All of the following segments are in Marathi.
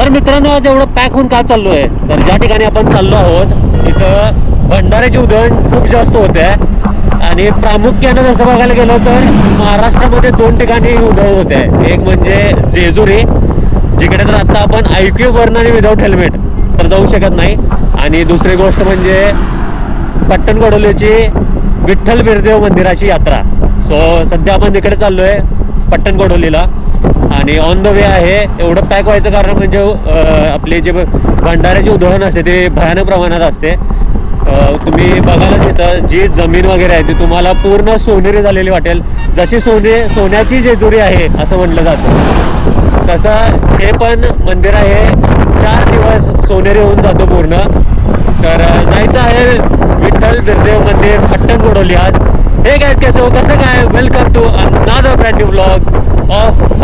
तर मित्रांनो आज एवढं पॅक होऊन का चाललो आहे तर ज्या ठिकाणी आपण चाललो आहोत तिथं भंडाऱ्याची उधळण खूप जास्त होते. आणि प्रामुख्यानं जसं बघायला गेलं तर महाराष्ट्रामध्ये दोन ठिकाणी उधळण होते. एक म्हणजे जेजुरी जिकडे तर आता आपण ऐक्यू वर्ण आणि विदाऊट हेल्मेट तर जाऊ शकत नाही. आणि दुसरी गोष्ट म्हणजे पट्टणकडोलीची विठ्ठल बिरदेव मंदिराची यात्रा. सो सध्या आपण तिकडे चाललोय पट्टणकडोलीला आणि ऑन द वे आहे. एवढं पॅक व्हायचं कारण म्हणजे आपले जे भंडाऱ्याची उधळण असते ते भयानक प्रमाणात असते. तुम्ही बघायला तिथं जी जमीन वगैरे आहे ती तुम्हाला पूर्ण सोनेरी झालेली वाटेल. जशी सोने सोन्याची जेजुरी आहे असं म्हटलं जातं. तसं हे पण मंदिर आहे. चार दिवस सोनेरी होऊन जातो पूर्ण. तर जायचं आहे विठ्ठल बिरदेव मंदिर पट्टण गोडवली आज. हे काय कसं हो? कसं काय? Welcome to another brand blog of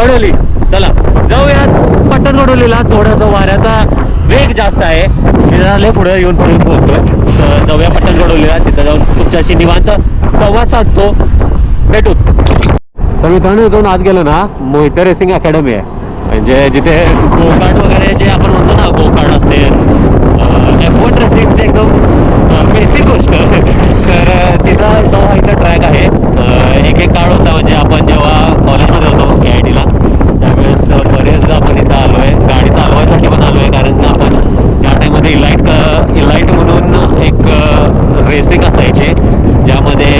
Kadoli. चला जाऊयात. पट्टण कडोलीला थोडासा वाऱ्याचा वेग जास्त आहे. मी पुढे येऊन पडून बोलतो तर जाऊया पट्टण कडोलीला. तिथं जाऊन तुमच्याशी निवांत संवाद साधतो. भेटू. तर मित्रांनो इथून आत गेलो ना मोहिते रेसिंग अकॅडमी आहे. म्हणजे जिथे गोकार्ड वगैरे जे आपण म्हणतो ना गोकार्ड असते एफ वन रेसिंगचे एकदम बेसिक गोष्ट तर अ, तिथं तो हा इथं ट्रॅक आहे अ, एक एक काळ होता म्हणजे आपण जेव्हा कॉलेजमध्ये होतो के आय टीला त्यावेळेस अ, बरेचदा आपण इथं आलो आहे गाडी चालवायसाठी पण आलो आहे कारण आपण त्या टाईममध्ये इलाईट इलाईट म्हणून एक रेसिंग असायची ज्यामध्ये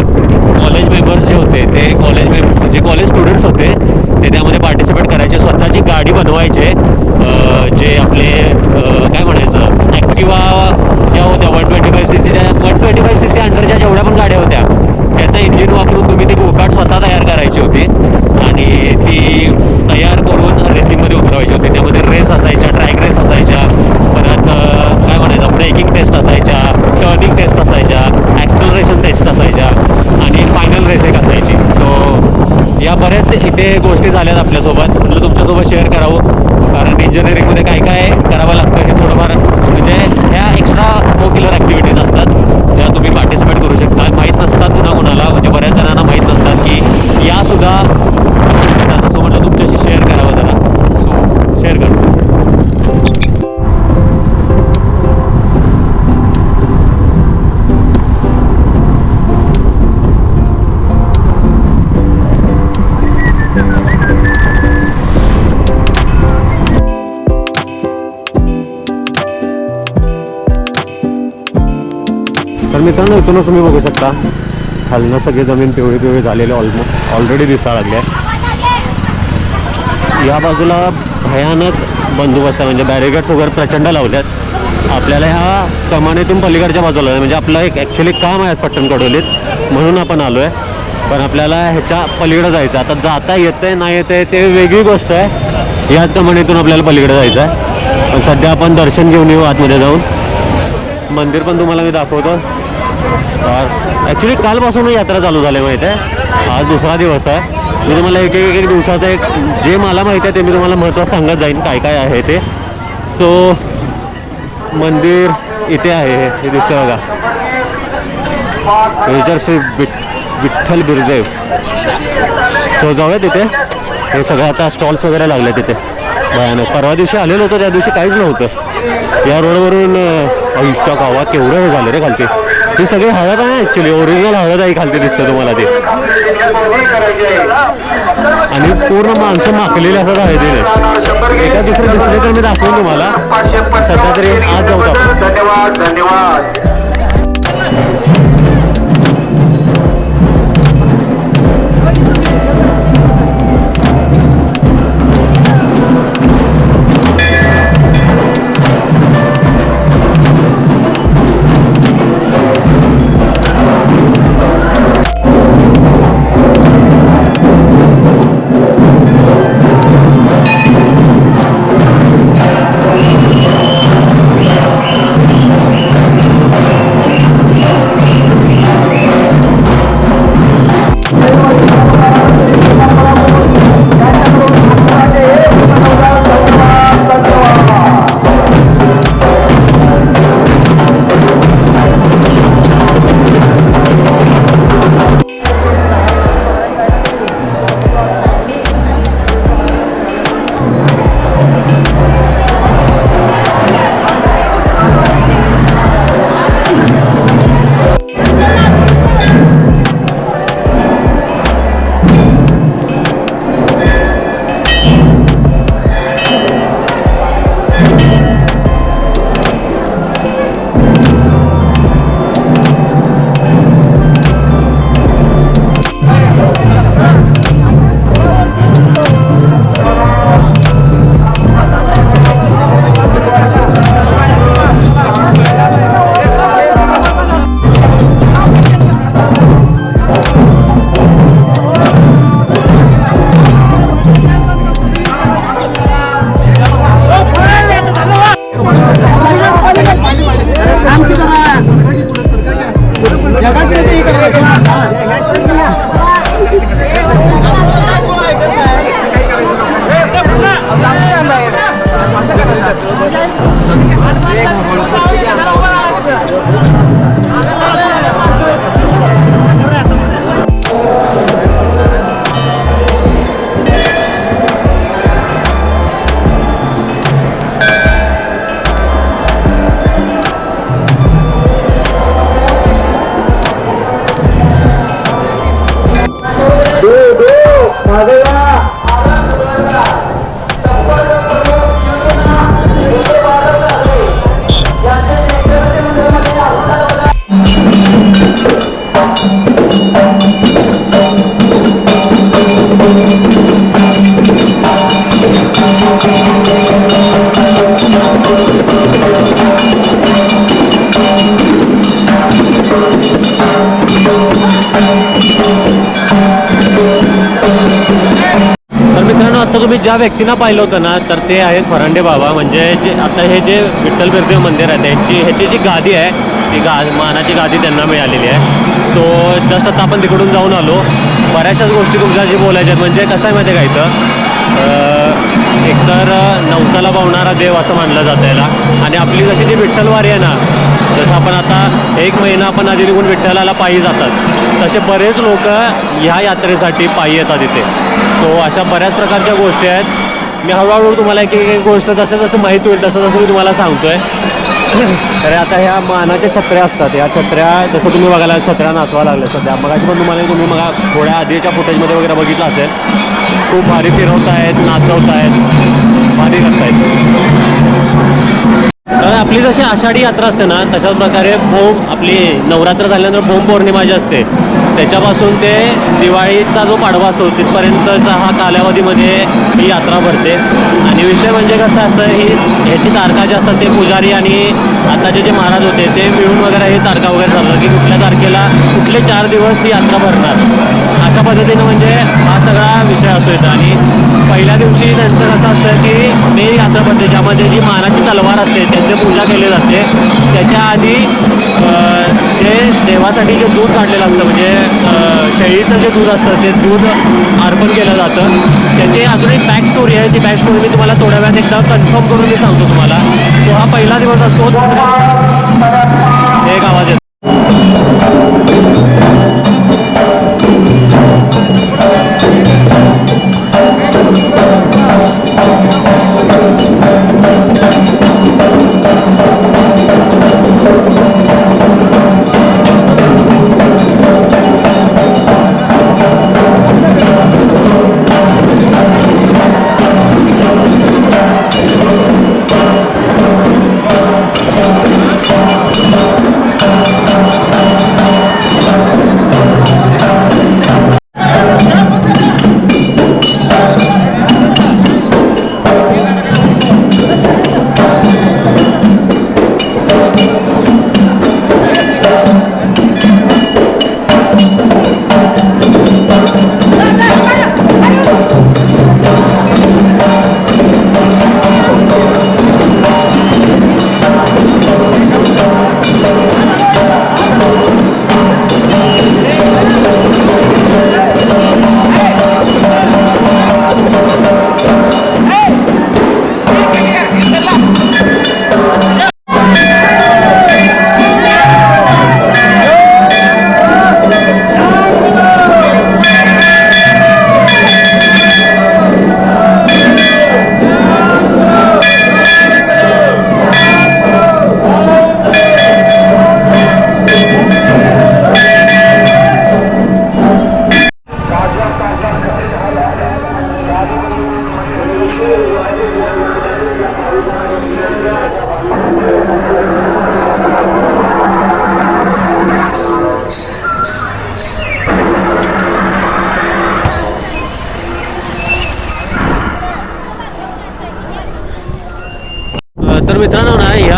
कॉलेज मेंबर्स जे होते ते कॉलेज मेंब जे कॉलेज स्टुडंट्स होते ते त्यामध्ये पार्टिसिपेट करायचे स्वतःची गाडी बनवायचे अं, जे आपले अं, काय म्हणायचं ॲक्टिवा ज्या होत्या वन ट्वेंटी फाईव्ह सी सीच्या one twenty five C C अंडरच्या जेवढ्या पण गाड्या होत्या त्याचं इंजिन वापरून तुम्ही ती गोकाट स्वतः तयार करायची होती आणि ती तयार करून रेसिंगमध्ये उतरवायची होती त्यामध्ये रेस असायच्या ट्रॅक रेस असायच्या परत अं, काय म्हणायचं ब्रेकिंग टेस्ट असायच्या टर्निंग टेस्ट असायच्या ॲक्सलरेशन टेस्ट असायच्या आणि फायनल रेस एक असायची सो या बऱ्याच इथे गोष्टी झाल्यात आपल्यासोबत. म्हटलं तुमच्यासोबत शेअर करावं. कारण इंजिनिअरिंगमध्ये काय काय तर मित्रांनो इथूनच तुम्ही बघू शकता खालनं सगळी जमीन पिवळी पिवळी झालेली ऑलमोस्ट ऑलरेडी दिसा लागली आहे. या बाजूला भयानक बंदोबस्त आहे म्हणजे बॅरिगेड्स वगैरे प्रचंड लावल्यात आपल्याला ह्या कमानीतून पलीकडच्या बाजूला म्हणजे आपलं एक ॲक्च्युली काम आहे पट्टण कडोलीत म्हणून आपण आलो आहे पण आपल्याला ह्याच्या पलीकडे जायचं आहे. आता जाता येतंय नाही येतंय ते वेगळी गोष्ट आहे. याच कमानीतून आपल्याला पलीकडे जायचं आहे. पण सध्या आपण दर्शन घेऊन येऊ आतमध्ये जाऊन. मंदिर पण तुम्हाला मी दाखवतो. ॲक्च्युली कालपासून यात्रा चालू झाली माहिती आहे. आज दुसरा दिवस आहे. मी तुम्हाला एक एक एक दिवसाचं एक जे मला माहिती आहे ते मी तुम्हाला महत्त्वाचं सांगत जाईन काय काय आहे ते. सो मंदिर इथे आहे हे. दिसतं बघा. मेजर श्री विठ विठ्ठल बिरदेव. सो जाऊया तिथे हे सगळं आता स्टॉल्स वगैरे लागले तिथे भयानक. परवा दिवशी आलेलो होतो त्या दिवशी काहीच नव्हतं. या रोडवरून आयुष्या गावात केवढं हे झालं रे खालती. ही सगळी हळद आहे ॲक्च्युली ओरिजिनल हळद आहे खालती दिसतं तुम्हाला ते. आणि पूर्ण माणसं माखलेली असं आहे तिने एका दुसरे दिसले तर मी दाखवून तुम्हाला. सध्या तरी आज जाऊ आपण मी ज्या व्यक्तींना पाहिलं होतं ना तर ते आहेत फरांडे बाबा. म्हणजे जे आता हे जे विठ्ठल बिरदेव मंदिर आहे त्यांची ह्याची जी गादी आहे ती गा मानाची गादी त्यांना मिळालेली आहे. सो जस्ट आता आपण तिकडून जाऊन आलो. बऱ्याचशाच गोष्टी तुमच्याशी बोलायच्या आहेत. म्हणजे कसं आहे माहिती आहे का इथं? एकतर नवसाला पावणारा देव असं मानलं जातं याला. आणि आपली जशी जी विठ्ठलवारी आहे ना जसं आपण आता एक महिना आपण आधी निघून विठ्ठलाला पायी जातात तसे बरेच लोक ह्या यात्रेसाठी पायी येतात इथे. सो अशा बऱ्याच प्रकारच्या गोष्टी आहेत. मी हळूहळू तुम्हाला एक एक गोष्ट जसं जसं माहीत होईल तसं तसं मी तुम्हाला सांगतो आहे तर आता ह्या मानाच्या छत्र्या असतात. या छत्र्या जसं तुम्ही बघायला छत्र्या नाचवा लागल्या सध्या. मगाशी पण तुम्हाला तुम्ही मग थोड्या आधीच्या फुटेजमध्ये वगैरे बघितलं असेल. खूप भारी फिरवत आहेत नाचवत आहेत भारी करतायत. तर आपली जशी आषाढी यात्रा असते ना तशाच प्रकारे भोम आपली नवरात्र झाल्यानंतर भोम पौर्णिमा जी असते त्याच्यापासून ते दिवाळीचा जो पाडवा असतो तिथपर्यंतचा हा कालावधीमध्ये ही यात्रा भरते. आणि विषय म्हणजे कसं असतं ही ह्याची तारखा जे असतात ते पुजारी आणि आताचे जे महाराज होते ते मिळून वगैरे हे तारखा वगैरे ठरवलं की कुठल्या तारखेला कुठले चार दिवस ही यात्रा भरणार अशा पद्धतीनं म्हणजे हा सगळा विषय असतो इथं. आणि पहिल्या दिवशी त्यांचं कसं असतं की मेन यात्रा पद्धती ज्यामध्ये जी मानाची तलवार असते त्यांची पूजा केली जाते. त्याच्या आधी ते देवासाठी जे दूध काढलेलं असतं म्हणजे शेळीचं जे दूध असतं ते दूध अर्पण केलं जातं. त्याची अजून एक बॅक स्टोरी आहे. ती बॅक स्टोरी मी तुम्हाला थोड्या वेळात एकदा कन्फर्म करून मी सांगतो तुम्हाला. तो हा पहिला दिवस असतो. एक आवाज येतो.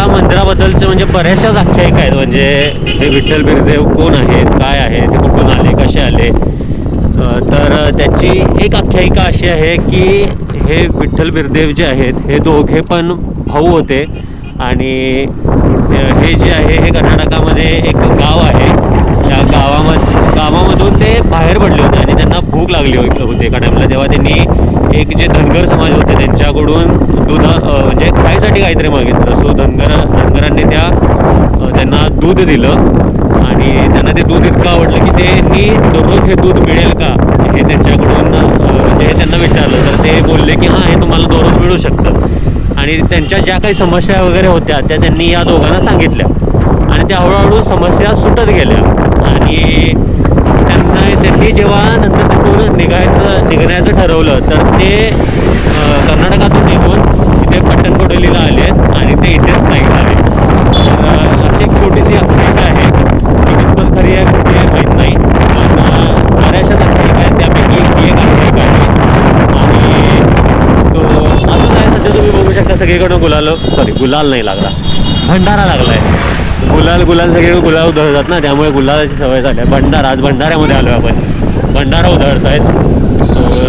या मंदिराबद्दलचे म्हणजे बऱ्याचशाच आख्यायिका आहेत. म्हणजे हे विठ्ठल बिरदेव कोण आहेत? काय आहे? ते कुठून आले? कसे आले? तर त्याची एक आख्यायिका अशी आहे की हे विठ्ठल बिरदेव जे आहेत हे दोघे पण भाऊ होते. आणि हे जे आहे हे कर्नाटकामध्ये एक गाव आहे. त्या गावामध्ये गावामधून ते बाहेर पडले होते आणि त्यांना भूक लागली होती एका टाईमला तेव्हा त्यांनी एक जे धनगर समाज होते त्यांच्याकडून दूध म्हणजे खायसाठी काहीतरी मागितलं. सो धनगर धनगरांनी त्या त्यांना दूध दिलं. आणि त्यांना ते दूध इतकं आवडलं की त्यांनी दररोज हे दूध मिळेल का हे त्यांच्याकडून जे म्हणजे ते त्यांना विचारलं. तर ते बोलले की हां हे तुम्हाला दररोज मिळू शकतं. आणि त्यांच्या ज्या काही समस्या वगैरे होत्या त्या त्यांनी या दोघांना सांगितल्या. आणि त्या हळूहळू समस्या सुटत गेल्या. आणि नाही त्यांनी जेव्हा नंतर तिथून निघायचं निघण्याचं ठरवलं तर ते कर्नाटकातून निघून इथे पट्टणकोडोलीला आले आणि ते इथेच नाही आले तर अशी एक छोटीशी अपडेट आहे ती कितपत खरी आहे कुठे आहे माहीत नाही. पण अं, बऱ्याचशा तर त्यापैकी ही एक अपडेट आहे. आणि तो असंच आहे सध्या तुम्ही बघू शकता सगळीकडून गुलाल सॉरी गुलाल नाही लागला. भंडारा लागला आहे गुलाल गुलाल सगळे गुलाल उधळतात ना त्यामुळे गुलालाची सवय झाली आहे. भंडारा आज भंडाऱ्यामध्ये आलो आपण. भंडारा उधळत आहेत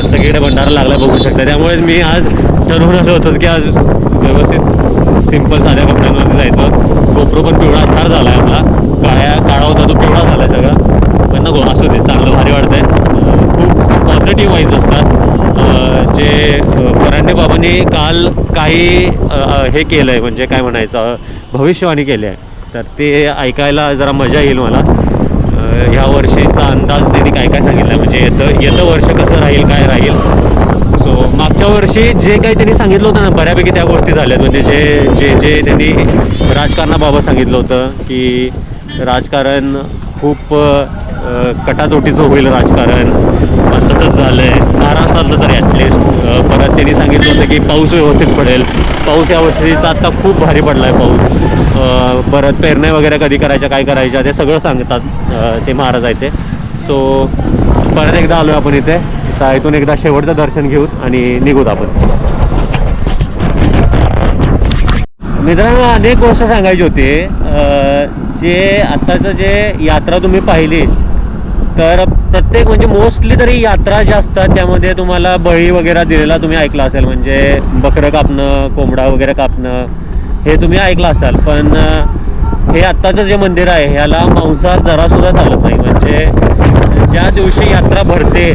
सगळीकडे भंडारा लागला बघू शकता. त्यामुळे मी आज ठरवून आलो होतो की आज व्यवस्थित सिंपल साध्या कपड्यांवरती जायचं गोप्रो पण पिवळा फार झाला आहे आपला. काळ्या काळा होता तो पिवळा झाला आहे सगळा. पण गोळा असू दे चांगलं भारी वाटतंय. आहे खूप पॉझिटिव्ह वाईज असतात. जे अं, फरांडे बाबांनी काल काही हे केलं आहे म्हणजे काय म्हणायचं भविष्यवाणी केली आहे. तर ते ऐकायला जरा मजा येईल मला. ह्या वर्षीचा अंदाज त्यांनी काय काय सांगितलं? म्हणजे येतं येतं वर्ष कसं राहील काय राहील? सो मागच्या वर्षी जे काही त्यांनी सांगितलं होतं ना बऱ्यापैकी त्या गोष्टी झाल्यात. म्हणजे जे जे जे त्यांनी राजकारणाबाबत सांगितलं होतं की राजकारण खूप कटातोटीचं होईल राजकारण. पण तसंच झालं आहे महाराष्ट्रातलं तरी ॲटलिस्ट परत त्यांनी सांगितलं होतं की पाऊस व्यवस्थित पडेल. पाऊस या वर्षीचा आत्ता खूप भारी पडला आहे पाऊस परत पेरण्या वगैरे कधी करायच्या काय करायच्या ते सगळं सांगतात ते महाराज आहे ते. सो परत एकदा आलो आपण इथे. शाळेतून एकदा शेवटचं दर्शन घेऊ आणि निघूत आपण. मित्रांनो अनेक गोष्ट सांगायची होती. जे आत्ताचं जे यात्रा तुम्ही पाहिली तर प्रत्येक म्हणजे मोस्टली तरी यात्रा ज्या असतात त्यामध्ये तुम्हाला बळी वगैरे दिलेला तुम्ही ऐकला असेल. म्हणजे बकरं कापणं कोंबडा वगैरे कापणं हे तुम्ही ऐकलं असाल. पण हे आत्ताचं जे मंदिर आहे ह्याला मांसाहार जरासुद्धा चालत नाही. म्हणजे ज्या दिवशी यात्रा भरते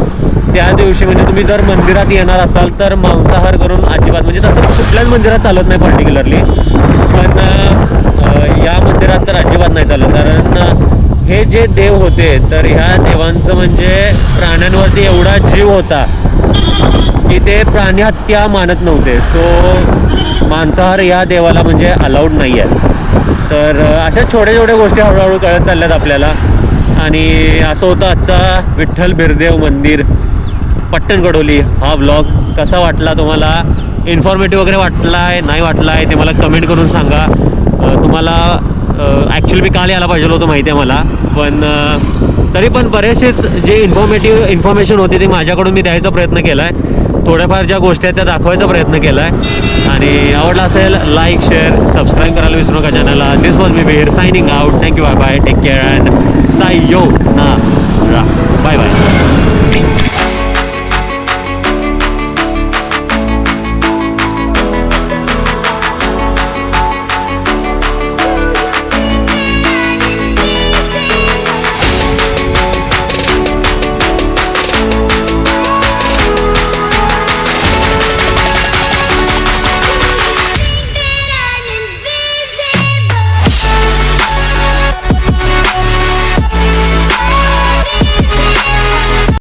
त्या दिवशी म्हणजे तुम्ही जर मंदिरात येणार असाल तर मांसाहार करून अजिबात म्हणजे तसं कुठल्याच मंदिरात चालत नाही पर्टिक्युलरली पण या मंदिरात तर अजिबात नाही चालत. कारण हे जे देव होते तर ह्या देवांचं म्हणजे प्राण्यांवरती एवढा जीव होता की ते प्राणी हत्या मानत नव्हते. सो मांसाहार या देवाला म्हणजे अलाउड नाही आहे तर अशा छोट्या छोट्या गोष्टी हळूहळू कळत चालल्यात आपल्याला. आणि असं होतं आजचा विठ्ठल बिरदेव मंदिर पट्टण गडोली हा ब्लॉग कसा वाटला तुम्हाला? इन्फॉर्मेटिव्ह वगैरे वाटला आहे नाही वाटला आहे ते मला कमेंट करून सांगा. तुम्हाला ॲक्च्युली मी काल यायला पाहिजे होतं माहिती आहे मला. पण तरी पण बरेचसेच जे इन्फॉर्मेटिव्ह इन्फॉर्मेशन होती ती माझ्याकडून मी द्यायचा प्रयत्न केला आहे थोड्याफार ज्या गोष्टी आहेत त्या दाखवायचा प्रयत्न केला आहे आणि आवडला असेल लाईक शेअर सबस्क्राईब करायला विसरू नका चॅनलला this was me bear signing out thank you bye bye take care and Sai यो ना बाय बाय